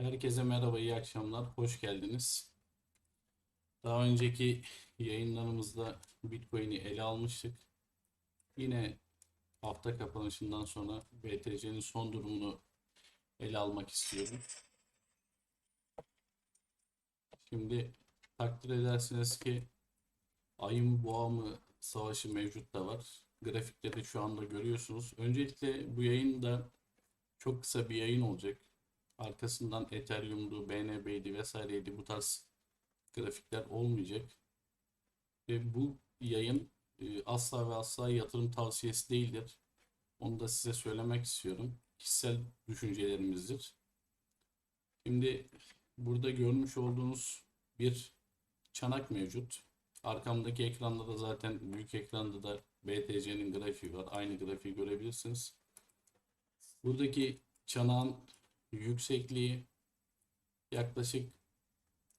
Herkese merhaba, iyi akşamlar, hoş geldiniz. Daha önceki yayınlarımızda Bitcoin'i ele almıştık. Yine hafta kapanışından sonra BTC'nin son durumunu ele almak istiyorum. Şimdi takdir edersiniz ki ayı mı boğa mı savaşı mevcut da var. Grafikte de şu anda görüyorsunuz. Öncelikle bu yayın da çok kısa bir yayın olacak. Arkasından Ethereum'du, BNB'ydi vesaireydi bu tarz grafikler olmayacak. Ve bu yayın e, asla ve asla yatırım tavsiyesi değildir. Onu da size söylemek istiyorum. Kişisel düşüncelerimizdir. Şimdi burada görmüş olduğunuz bir çanak mevcut. Arkamdaki ekranda da zaten büyük ekranda da BTC'nin grafiği var. Aynı grafiği görebilirsiniz. Buradaki çanağın yüksekliği yaklaşık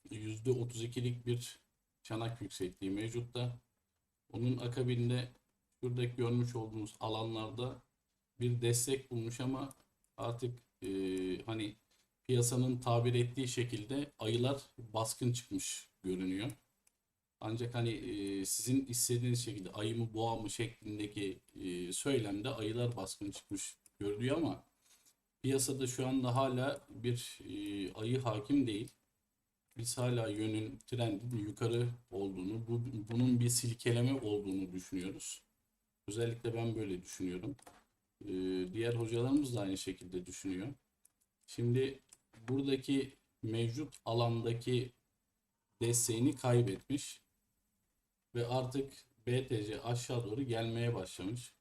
%32'lik bir çanak yüksekliği mevcutta. Onun akabinde şuradaki görmüş olduğunuz alanlarda bir destek bulmuş ama artık e, hani piyasanın tabir ettiği şekilde ayılar baskın çıkmış görünüyor. Ancak hani e, sizin istediğiniz şekilde ayı mı boğa mı şeklindeki e, söylemde ayılar baskın çıkmış görülüyor ama piyasada şu anda hala bir e, ayı hakim değil. Biz hala yönün trendin yukarı olduğunu, bu, bunun bir silkeleme olduğunu düşünüyoruz. Özellikle ben böyle düşünüyorum. E, diğer hocalarımız da aynı şekilde düşünüyor. Şimdi buradaki mevcut alandaki desteğini kaybetmiş ve artık BTC aşağı doğru gelmeye başlamış.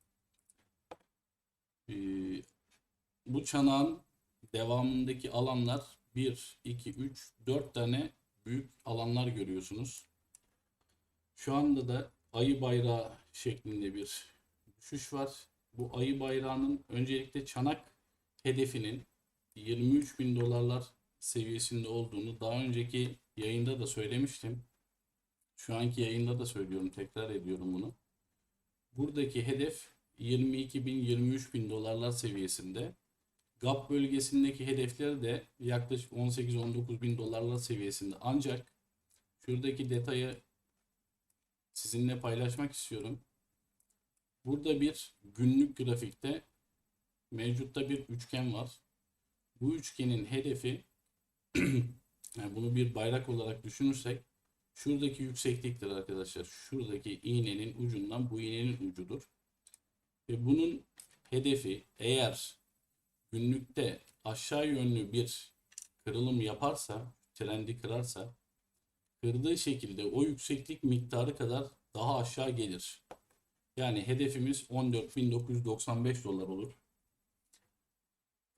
Ee, bu çanağın devamındaki alanlar 1, 2, 3, 4 tane büyük alanlar görüyorsunuz. Şu anda da ayı bayrağı şeklinde bir düşüş var. Bu ayı bayrağının öncelikle çanak hedefinin 23 bin dolarlar seviyesinde olduğunu daha önceki yayında da söylemiştim. Şu anki yayında da söylüyorum, tekrar ediyorum bunu. Buradaki hedef 22 bin, 23 bin dolarlar seviyesinde. GAP bölgesindeki hedefleri de yaklaşık 18-19 bin dolarlar seviyesinde. Ancak şuradaki detayı sizinle paylaşmak istiyorum. Burada bir günlük grafikte mevcutta bir üçgen var. Bu üçgenin hedefi yani bunu bir bayrak olarak düşünürsek şuradaki yüksekliktir arkadaşlar. Şuradaki iğnenin ucundan bu iğnenin ucudur. Ve bunun hedefi eğer günlükte aşağı yönlü bir kırılım yaparsa, trendi kırarsa kırdığı şekilde o yükseklik miktarı kadar daha aşağı gelir. Yani hedefimiz 14.995 dolar olur.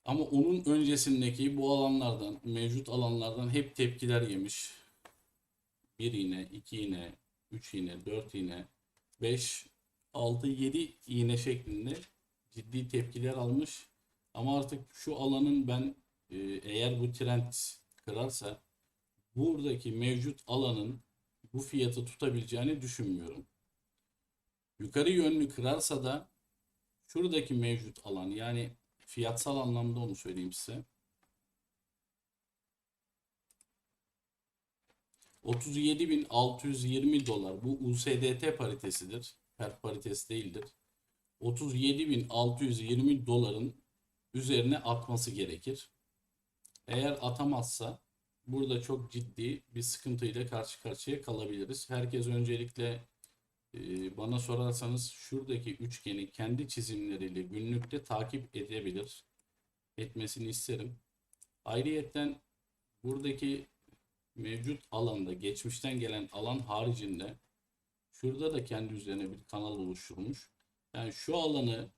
Ama onun öncesindeki bu alanlardan, mevcut alanlardan hep tepkiler yemiş. 1 iğne, 2 iğne, 3 iğne, 4 iğne, 5, 6, 7 iğne şeklinde ciddi tepkiler almış. Ama artık şu alanın ben e, eğer bu trend kırarsa buradaki mevcut alanın bu fiyatı tutabileceğini düşünmüyorum. Yukarı yönlü kırarsa da şuradaki mevcut alan yani fiyatsal anlamda onu söyleyeyim size. 37.620 dolar bu USDT paritesidir. Per paritesi değildir. 37.620 doların üzerine atması gerekir. Eğer atamazsa burada çok ciddi bir sıkıntıyla karşı karşıya kalabiliriz. Herkes öncelikle e, bana sorarsanız şuradaki üçgeni kendi çizimleriyle günlükte takip edebilir. Etmesini isterim. Ayrıyetten buradaki mevcut alanda geçmişten gelen alan haricinde şurada da kendi üzerine bir kanal oluşturmuş. Yani şu alanı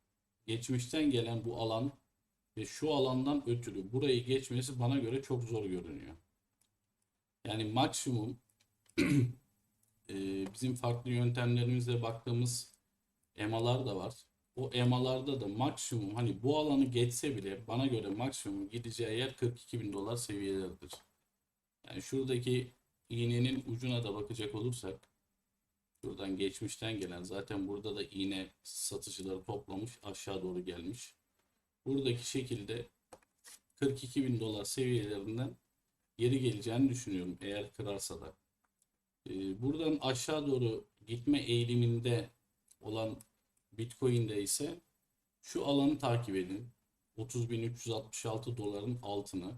geçmişten gelen bu alan ve şu alandan ötürü burayı geçmesi bana göre çok zor görünüyor. Yani maksimum e, bizim farklı yöntemlerimizle baktığımız emalar da var. O emalarda da maksimum hani bu alanı geçse bile bana göre maksimum gideceği yer 42 bin dolar seviyeleridir. Yani şuradaki iğnenin ucuna da bakacak olursak şuradan geçmişten gelen zaten burada da iğne satıcıları toplamış aşağı doğru gelmiş. Buradaki şekilde 42 bin dolar seviyelerinden geri geleceğini düşünüyorum eğer kırarsa da. Ee, buradan aşağı doğru gitme eğiliminde olan Bitcoin'de ise şu alanı takip edin. 30.366 doların altını.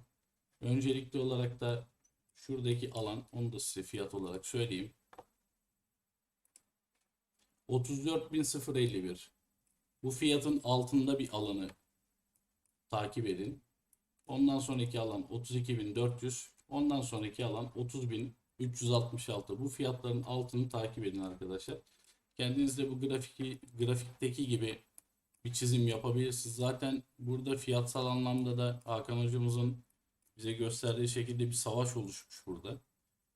Öncelikli olarak da şuradaki alan onu da size fiyat olarak söyleyeyim. 34.051. Bu fiyatın altında bir alanı takip edin. Ondan sonraki alan 32.400. Ondan sonraki alan 30.366. Bu fiyatların altını takip edin arkadaşlar. Kendiniz de bu grafiki, grafikteki gibi bir çizim yapabilirsiniz. Zaten burada fiyatsal anlamda da Hakan hocamızın bize gösterdiği şekilde bir savaş oluşmuş burada.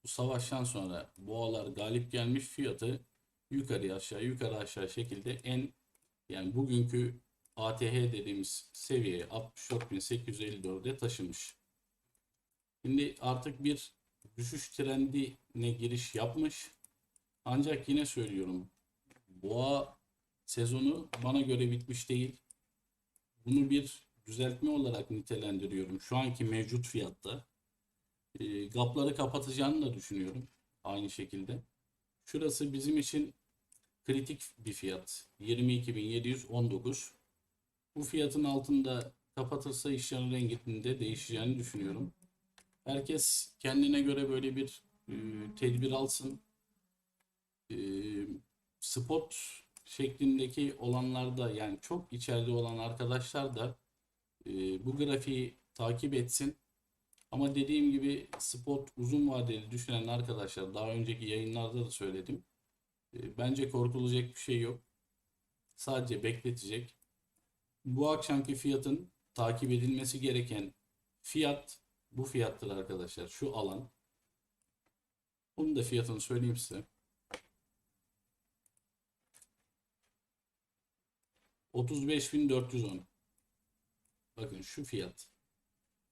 Bu savaştan sonra boğalar galip gelmiş fiyatı yukarı aşağı yukarı aşağı şekilde en yani bugünkü ATH dediğimiz seviyeye 64.854'e taşımış. Şimdi artık bir düşüş trendine giriş yapmış. Ancak yine söylüyorum boğa sezonu bana göre bitmiş değil. Bunu bir düzeltme olarak nitelendiriyorum. Şu anki mevcut fiyatta. E, gapları kapatacağını da düşünüyorum. Aynı şekilde. Şurası bizim için kritik bir fiyat. 22.719. Bu fiyatın altında kapatırsa işlerin renginde değişeceğini düşünüyorum. Herkes kendine göre böyle bir e, tedbir alsın. E, spot şeklindeki olanlarda yani çok içeride olan arkadaşlar da e, bu grafiği takip etsin. Ama dediğim gibi spot uzun vadeli düşünen arkadaşlar daha önceki yayınlarda da söyledim. E, bence korkulacak bir şey yok. Sadece bekletecek. Bu akşamki fiyatın takip edilmesi gereken fiyat bu fiyattır arkadaşlar. Şu alan. Onun da fiyatını söyleyeyim size. 35.410. Bakın şu fiyat.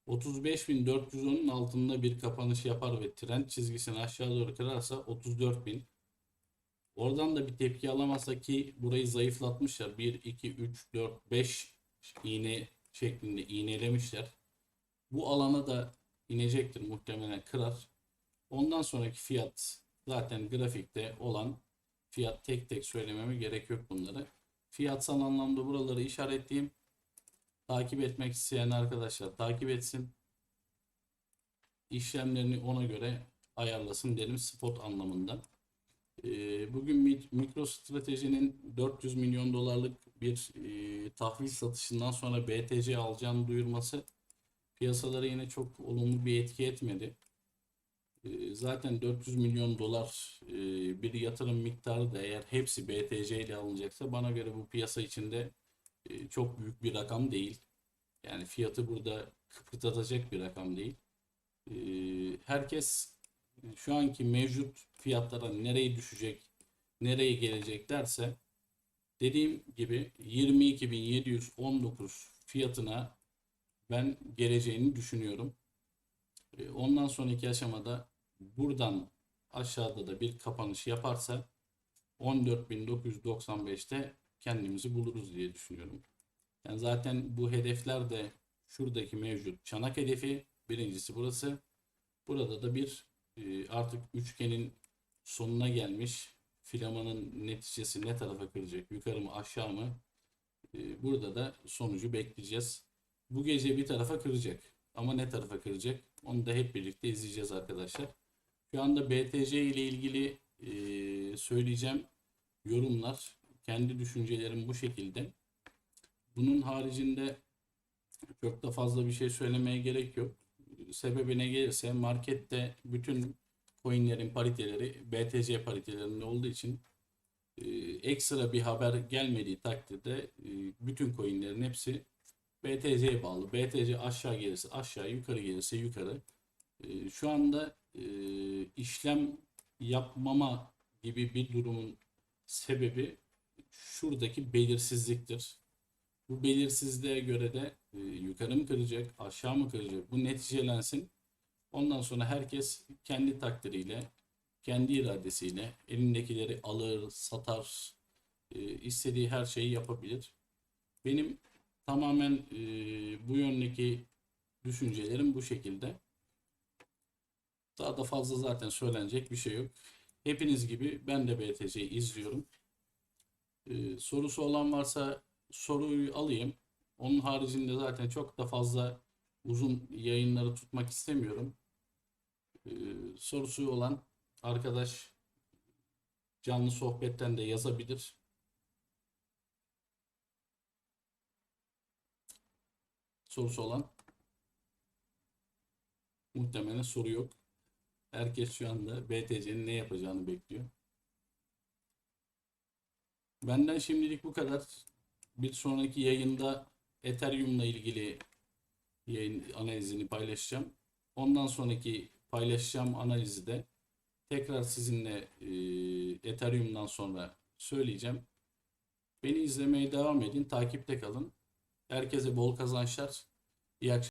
35.410'un altında bir kapanış yapar ve trend çizgisini aşağı doğru kırarsa 34.000. Oradan da bir tepki alamazsa ki burayı zayıflatmışlar. 1, 2, 3, 4, 5 iğne şeklinde iğnelemişler. Bu alana da inecektir muhtemelen kırar. Ondan sonraki fiyat zaten grafikte olan fiyat tek tek söylememe gerek yok bunları. Fiyatsal anlamda buraları işaretleyeyim. Takip etmek isteyen arkadaşlar takip etsin. İşlemlerini ona göre ayarlasın derim spot anlamında. Ee, bugün MicroStrategy'nin 400 milyon dolarlık bir e, tahvil satışından sonra BTC alacağını duyurması piyasalara yine çok olumlu bir etki etmedi. Ee, zaten 400 milyon dolar e, bir yatırım miktarı da eğer hepsi BTC ile alınacaksa bana göre bu piyasa içinde e, çok büyük bir rakam değil. Yani fiyatı burada kıpırdatacak bir rakam değil. E, herkes şu anki mevcut fiyatlara nereye düşecek, nereye gelecek derse dediğim gibi 22.719 fiyatına ben geleceğini düşünüyorum. E, ondan sonraki aşamada buradan aşağıda da bir kapanış yaparsa 14.995'te kendimizi buluruz diye düşünüyorum. Yani zaten bu hedefler de şuradaki mevcut çanak hedefi. Birincisi burası. Burada da bir e, artık üçgenin sonuna gelmiş. Filamanın neticesi ne tarafa kıracak? Yukarı mı aşağı mı? E, burada da sonucu bekleyeceğiz. Bu gece bir tarafa kıracak. Ama ne tarafa kıracak? Onu da hep birlikte izleyeceğiz arkadaşlar. Şu anda BTC ile ilgili e, söyleyeceğim yorumlar, kendi düşüncelerim bu şekilde. Bunun haricinde çok da fazla bir şey söylemeye gerek yok. Sebebine gelirse markette bütün coinlerin pariteleri BTC paritelerinde olduğu için e, ekstra bir haber gelmediği takdirde e, bütün coinlerin hepsi BTC'ye bağlı. BTC aşağı gelirse aşağı, yukarı gelirse yukarı. E, şu anda işlem yapmama gibi bir durumun sebebi şuradaki belirsizliktir. Bu belirsizliğe göre de e, yukarı mı kıracak, aşağı mı kıracak bu neticelensin. Ondan sonra herkes kendi takdiriyle, kendi iradesiyle elindekileri alır, satar, e, istediği her şeyi yapabilir. Benim tamamen e, bu yöndeki düşüncelerim bu şekilde. Daha da fazla zaten söylenecek bir şey yok. Hepiniz gibi ben de BTC'yi izliyorum. Ee, sorusu olan varsa soruyu alayım. Onun haricinde zaten çok da fazla uzun yayınları tutmak istemiyorum. Ee, sorusu olan arkadaş canlı sohbetten de yazabilir. Sorusu olan muhtemelen soru yok. Herkes şu anda BTC'nin ne yapacağını bekliyor. Benden şimdilik bu kadar. Bir sonraki yayında Ethereum'la ilgili yayın analizini paylaşacağım. Ondan sonraki paylaşacağım analizi de tekrar sizinle e, Ethereum'dan sonra söyleyeceğim. Beni izlemeye devam edin, takipte kalın. Herkese bol kazançlar. İyi akşamlar.